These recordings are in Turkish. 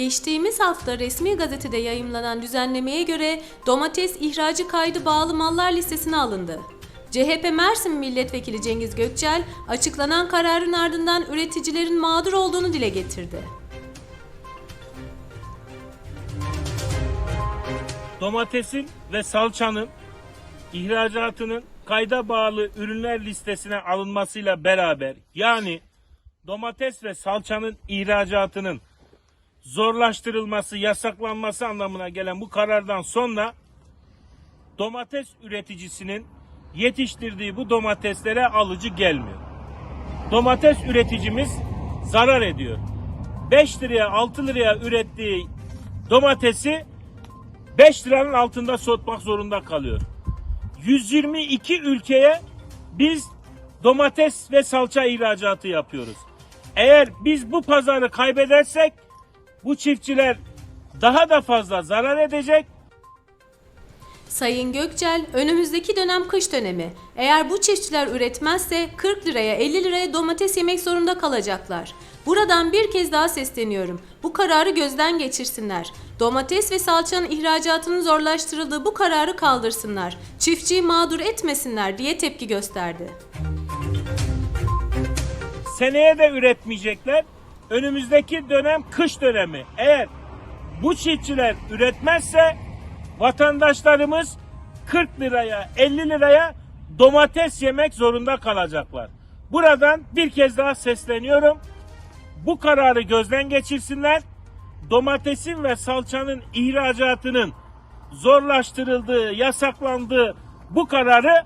Geçtiğimiz hafta resmi gazetede yayımlanan düzenlemeye göre domates ihracı kaydı bağlı mallar listesine alındı. CHP Mersin Milletvekili Cengiz Gökçel açıklanan kararın ardından üreticilerin mağdur olduğunu dile getirdi. domatesin ve salçanın ihracatının kayda bağlı ürünler listesine alınmasıyla beraber yani domates ve salçanın ihracatının zorlaştırılması, yasaklanması anlamına gelen bu karardan sonra domates üreticisinin yetiştirdiği bu domateslere alıcı gelmiyor. Domates üreticimiz zarar ediyor. 5 liraya 6 liraya ürettiği domatesi 5 liranın altında satmak zorunda kalıyor. 122 ülkeye biz domates ve salça ihracatı yapıyoruz. Eğer biz bu pazarı kaybedersek bu çiftçiler daha da fazla zarar edecek. Sayın Gökçel, önümüzdeki dönem kış dönemi. Eğer bu çiftçiler üretmezse 40 liraya 50 liraya domates yemek zorunda kalacaklar. Buradan bir kez daha sesleniyorum. Bu kararı gözden geçirsinler. Domates ve salçanın ihracatının zorlaştırıldığı bu kararı kaldırsınlar. Çiftçiyi mağdur etmesinler diye tepki gösterdi. Seneye de üretmeyecekler. Önümüzdeki dönem kış dönemi. Eğer bu çiftçiler üretmezse vatandaşlarımız 40 liraya 50 liraya domates yemek zorunda kalacaklar. Buradan bir kez daha sesleniyorum. Bu kararı gözden geçirsinler. Domatesin ve salçanın ihracatının zorlaştırıldığı, yasaklandığı bu kararı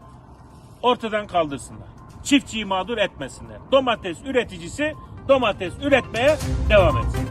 ortadan kaldırsınlar. Çiftçiyi mağdur etmesinler. Domates üreticisi domates üretmeye devam etsin.